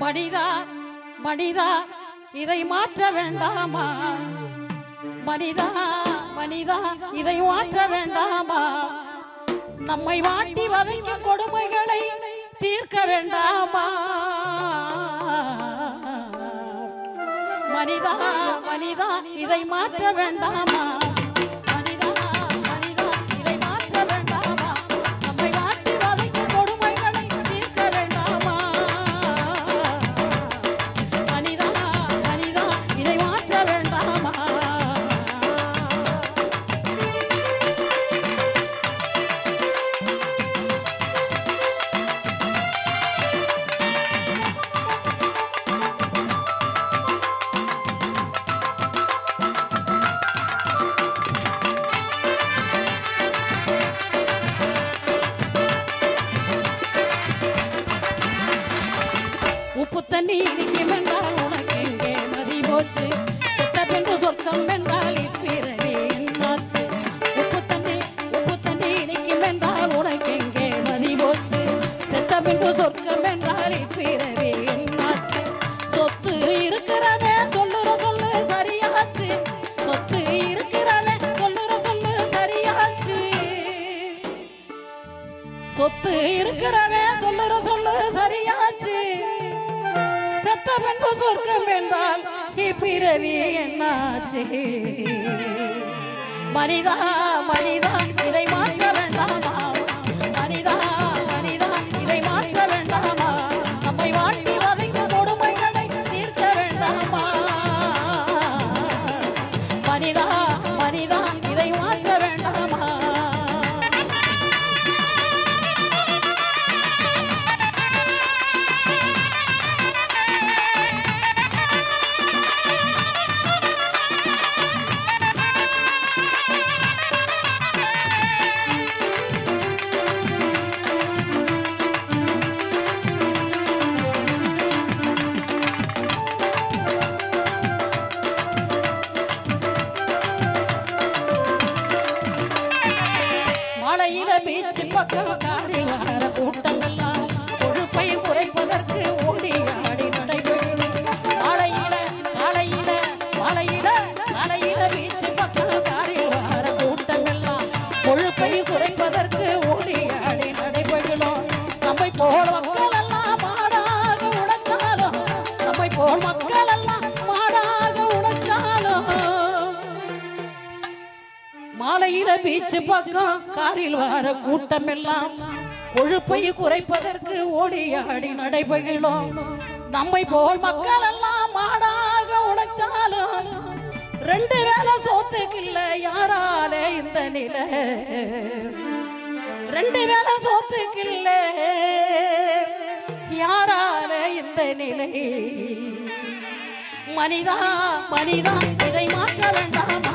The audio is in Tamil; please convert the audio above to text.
மனிதா மனிதா இதை மாற்ற வேண்டாமா? மனிதா மனிதா இதை மாற்ற வேண்டாமா? நம்மை வாட்டி வதைக்கும் கொடுமைகளை தீர்க்க வேண்டாமா? மனிதா மனிதா இதை மாற்ற வேண்டாமா? உப்பு தண்ணி இனிக்கும் என்றால் உனக்கு எங்கே மதி போச்சு? செத்த பின்பு சொர்க்கம் என்றால் இப்பிறவி என்னாச்சு? உப்பு தண்ணி உப்பு தண்ணி இனிக்கும் என்றால் உனக்கு எங்கே மதி போச்சு? செத்த பின்பு சொர்க்கம் என்றால் இப்பிறவி என்னாச்சு? சொத்து இருக்கிறவே சொல்லுற சொல்லு சரியாச்சு. சொத்து இருக்கிறவே சொல்லுற சொல்லு சரியாச்சு. சொத்து இருக்கிறவே சொல்லுற சொல்லு சரியாச்சு. செத்த பின்பு சொர்க்கம் என்றால் இப்பிறவி என்னாச்சு? மனிதா மனிதா இதை மாற்ற வேண்டாமா? மனிதா மனிதா இதை மாற்ற வேண்டாமா? நம்மை வாழ்க்கை வதைக்கும் கொடுமைகளை தீர்க்க வேண்டாமா? மலையில பீச்சு பக்கம் காரில் வர கூட்டமெல்லாம் கொழுப்பை குறைப்பதற்கு ஓடி ஆடி நடைபெறும். மலையில மலையில மலையில மலையில பீச்சு பக்கம் காரில் வர கூட்டமெல்லாம் கொழுப்பை குறைப்பதற்கு ஓடி ஆடி நடைபெறும். நம்மை போல் மக்கள் எல்லாம் மாடாக உழைச்சாலும் நம்மை போல் மக்கள் மாலையில பீச்சு பக்கம் காரில் வர கூட்டம் எல்லாம் கொழுப்பை குறைப்பதற்கு ஓடியாடி நடைபெகிறோம் நடைபெறும் நம்மை போல் மக்கள் எல்லாம் மாடாக உழைச்சாலும் ரெண்டு வேளை சோத்துக்கு இல்ல யாரால இந்த நிலை? ரெண்டு வேளை சோத்துக்கு இல்ல யாரால இந்த நிலை? மனிதா மனிதா இதை மாற்ற வேண்டாமா?